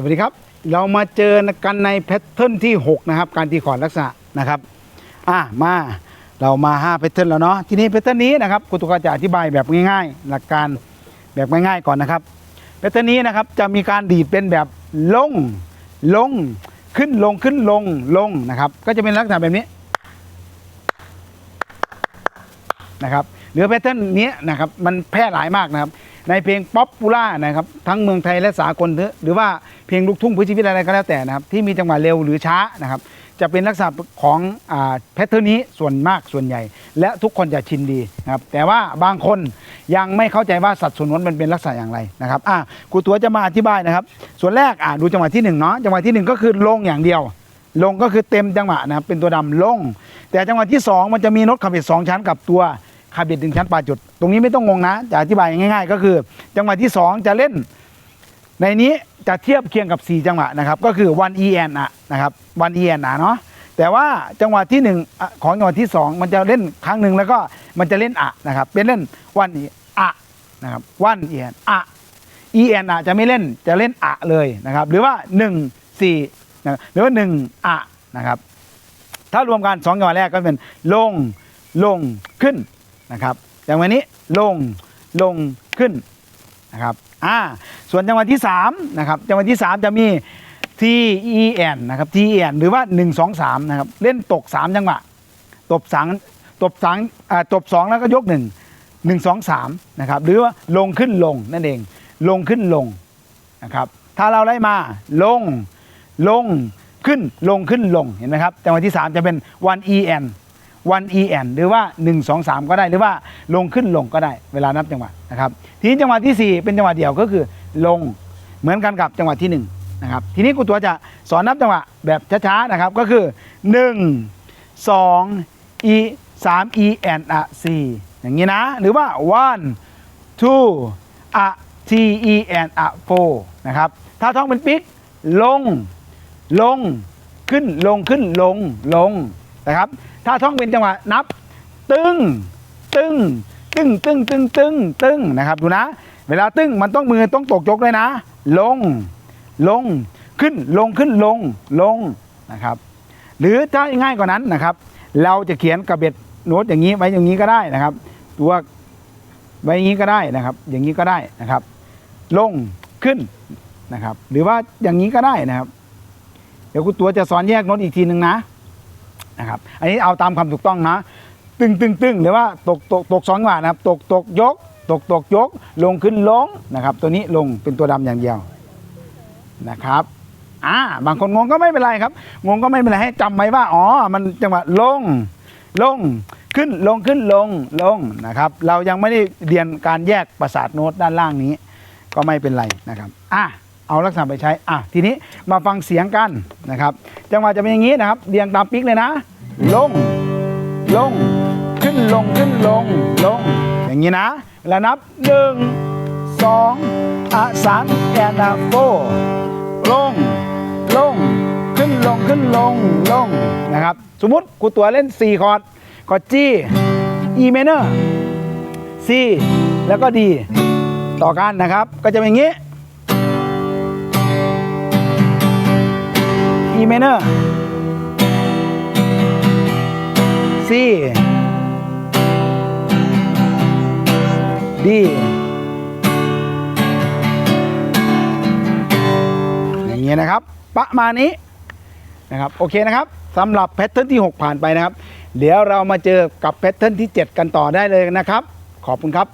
สวัสดีครับ เรามาเจอกันในแพทเทิร์นที่ 6 นะครับ การตีคอร์ดลักษณะนะครับอะมาเรามา5แพทเทิร์นแล้วเนาะทีนี้แพทเทิร์นนี้นะครับคุณตุกาจะอธิบายแบบง่ายๆ หลักการแบบง่ายๆก่อนนะครับแพทเทิร์นนี้นะครับจะมีการดีดเป็นแบบลงลงขึ้นลงขึ้นลงลงนะครับ ก็จะเป็นลักษณะแบบนี้นะครับหรือแพทเทิร์นนี้นะครับมันแพร่หลายมากนะครับ ในเพลงป๊อปปูล่านะครับทั้งเมืองไทยและสากลหรือว่าเพลงลูกทุ่งพื่อชีวิตอะไรก็แล้วแต่นะครับที่มีจังหวะเร็วหรือช้านะครับจะเป็นลักษณะของแพทเทิร์นนี้ส่วนมากส่วนใหญ่ และทุกคนจะชินดีนะครับแต่ว่าบางคนยังไม่เข้าใจว่าสัดส่วนโน้นมันเป็นลักษณะอย่างไรนะครับอะครูตัวจะมาอธิบายนะครับ ส่วนแรกอะดูจังหวะที่หนึ่งเนาะจังหวะที่หนึ่งก็คือลงอย่างเดียว ลงก็คือเต็มจังหวะนะครับเป็นตัวดำลง แต่จังหวะที่สองมันจะมีน้ตขับเบสสองชั้นกับตัว ขับเบสหนึ่งชั้นปลายจุด ตรงนี้ไม่ต้องงงนะ จะอธิบายง่าย ๆ ก็คือ จังหวะที่สองจะเล่น ในนี้จะเทียบเคียงกับ 4 จังหวะนะครับ ก็คือ 1 en อะนะครับ 1 en อะเนาะแต่ว่าจังหวะที่1อะของจังหวะที่ 2 มันจะเล่นครั้งหนึ่งแล้วก็มันจะเล่นอะนะครับ เป็นเล่นวันอะนะครับวันเอียนอะ en อะจะไม่เล่นจะเล่นอะเลยนะครับ หรือว่า 1 4นะหรือว่า 1 อะนะครับ ถ้ารวมกันสองจังหวะแรกก็เป็นลงลงขึ้น นะครับอย่างวันนี้ลงลงขึ้นนะครับอ่าส่วนจังหวะที่3นะครับจังหวะที่ 3 จะมี T E N นะครับ T E N หรือว่า 1 2 3นะครับเล่นตก 3 จังหวะตบสังตบสังอ่าตบ 2 แล้วก็ยก 1 1 2 3นะครับหรือว่าลงขึ้นลงนั่นเอง ลงขึ้นลงนะครับถ้าเราไล่มาลงลงขึ้นลงขึ้นลงเห็นไหมครับจังหวะที่ 3 จะเป็น 1 en 1 en หรือว่า 1 2 3 ก็ได้หรือว่าลงขึ้นลงก็ได้เวลานับจังหวะนะครับ ทีนี้จังหวะที่ 4 เป็นจังหวะเดียวก็คือลงเหมือนกันกับจังหวะที่1นะครับทีนี้ครูตัวจะสอนนับจังหวะแบบช้าๆนะครับก็คือ 1 2 e 3 e n อะ4อย่างนี้นะ หรือว่า one two อะ t e n อะ four นะครับถ้าท่องเป็นปิ๊กลงลงขึ้นลงขึ้นลงลง นะครับ ถ้าท่องเป็นจังหวะนับ ตึงตึงตึงตึงตึงตึงตึงนะครับดูนะ เวลาตึงมันต้องมือต้องตกยกเลยนะ ลงลงขึ้นลงขึ้นลงลงนะครับ หรือถ้าง่ายกว่านั้นนะครับ เราจะเขียนกระเบ็ดโน้ตอย่างนี้ไว้อย่างนี้ก็ได้นะครับ ตัวไว้อย่างนี้ก็ได้นะครับ อย่างนี้ก็ได้นะครับ ลงขึ้นนะครับ หรือว่าอย่างนี้ก็ได้นะครับ เดี๋ยวคุณตัวจะสอนแยกโน้ตอีกทีหนึ่งนะ นะครับ อันนี้เอาตามคำถูกต้องนะ ตึงตึงตึงหรือว่าตกตกตกสองจังหวะนะครับ ตกตกยก ตกตกยก ลงขึ้นลงนะครับ ตัวนี้ลงเป็นตัวดำอย่างเดียวนะครับอ่าบางคนงงก็ไม่เป็นไรครับ งงก็ไม่เป็นไรให้จำไว้ว่าอ๋อมันจังหวะลงลงขึ้นลงขึ้นลงลงนะครับ เรายังไม่ได้เรียนการแยกประสาทโน้ตด้านล่างนี้ ก็ไม่เป็นไรนะครับอะ เอาลักษณะไปใช้ อะ ทีนี้มาฟังเสียงกันนะครับ จังหวะจะเป็นอย่างนี้นะครับเรียงตามปิ๊กเลยนะ ลง ลง ขึ้นลงขึ้นลง ลง อย่างนี้นะ แล้วนับหนึ่งสองอะสามแอนอะโฟลง ลง ขึ้นลงขึ้นลง ลง นะครับ สมมุติครูตัวเล่น 4 คอร์ด คอร์ด G E minor C แล้วก็ D ต่อกันนะครับ ก็จะเป็นอย่างนี้ E minor C D อย่างนี้นะครับ ประมาณนี้นะครับ โอเคนะครับสำหรับแพทเทิร์นที่ 6 ผ่านไปนะครับ เดี๋ยวเรามาเจอกับแพทเทิร์นที่ 7 กันต่อได้เลยนะครับ ขอบคุณครับ